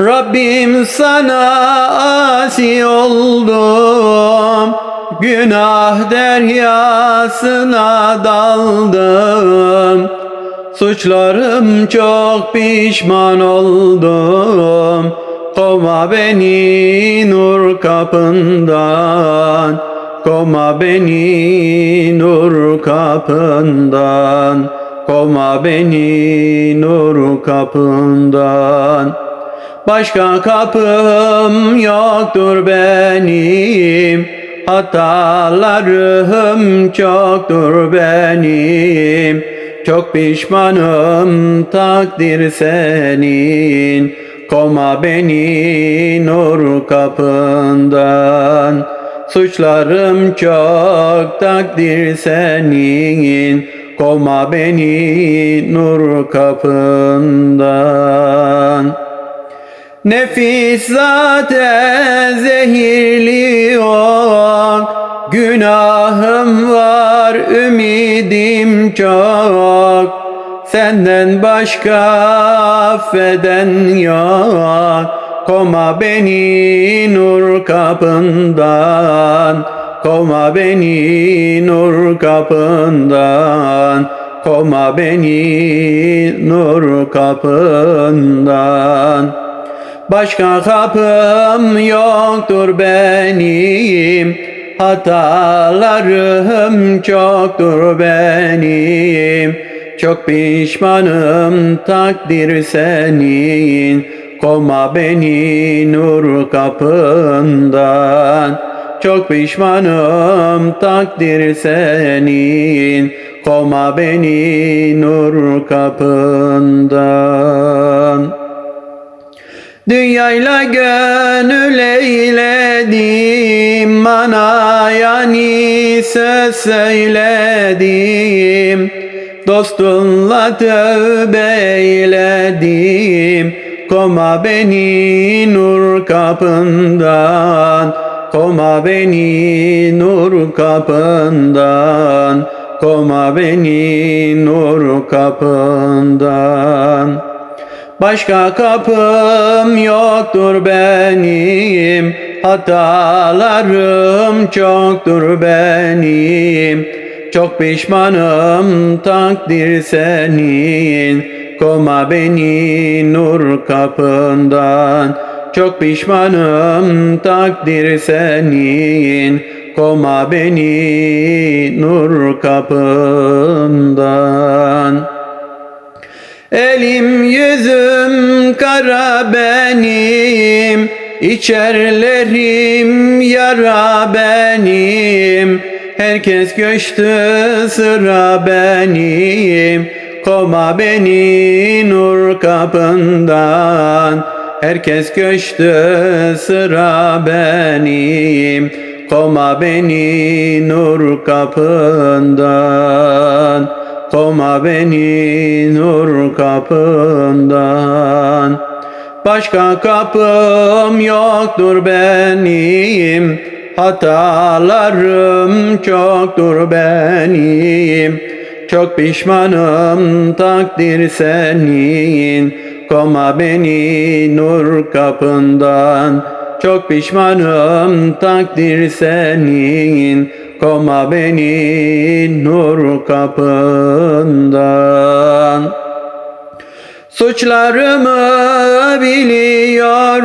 Rabbim sana asi oldum Günah deryasına daldım. Suçlarım çok pişman oldum Koma beni nur kapından. Koma beni nur kapından Koma beni nur kapından Başka kapım yoktur benim. Hatalarım çoktur benim. Çok pişmanım takdir senin. Koma beni nur kapından. Suçlarım çok takdir senin. Koma beni nur kapından Nefis zaten zehirli ok Günahım var ümidim çok. Senden başka affeden yok. Koma beni nur kapından Koma beni nur kapından Koma beni nur kapından Başka kapım yoktur benim. Hatalarım çoktur benim. Çok pişmanım takdir senin. Koma beni nur kapından Çok pişmanım takdir senin. Koma beni nur kapından Dünyayla gönül eyledim Bana yani söz söyledim. Dostunla tövbe eyledim Koma beni nur kapından. Koma beni nur kapından Koma beni nur kapından Başka kapım yoktur benim Hatalarım çoktur benim. Çok pişmanım takdir senin Koma beni nur kapından. Çok pişmanım takdir senin Koma beni nur kapından Elim yüzüm kara benim. İçerlerim yara benim. Herkes göçtü sıra benim. Koma beni nur kapından. Herkes göçtü sıra benim. Koma beni nur kapından Koma beni nur kapından. Başka kapım yoktur benim. Hatalarım çoktur benim. Çok pişmanım takdir senin. Koma beni nur kapından. Çok pişmanım takdir senin Koma beni nur kapından. Suçlarımı biliyorum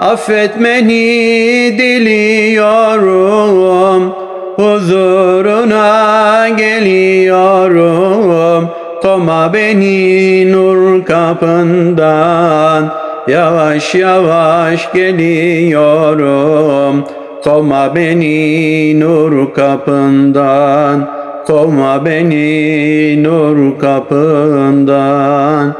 Affetmeni diliyorum. Huzuruna geliyorum Koma beni nur kapından. Yavaş yavaş geliyorum Kovma beni nur kapından Kovma beni nur kapından.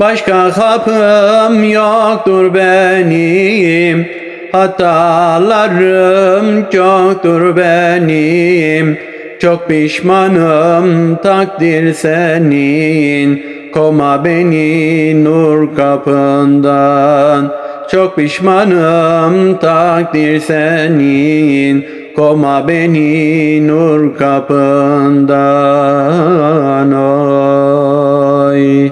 Başka kapım yoktur benim Hatalarım çoktur benim. Çok pişmanım takdir senin Koma beni nur kapından Çok pişmanım takdir senin. Koma beni nur kapından oy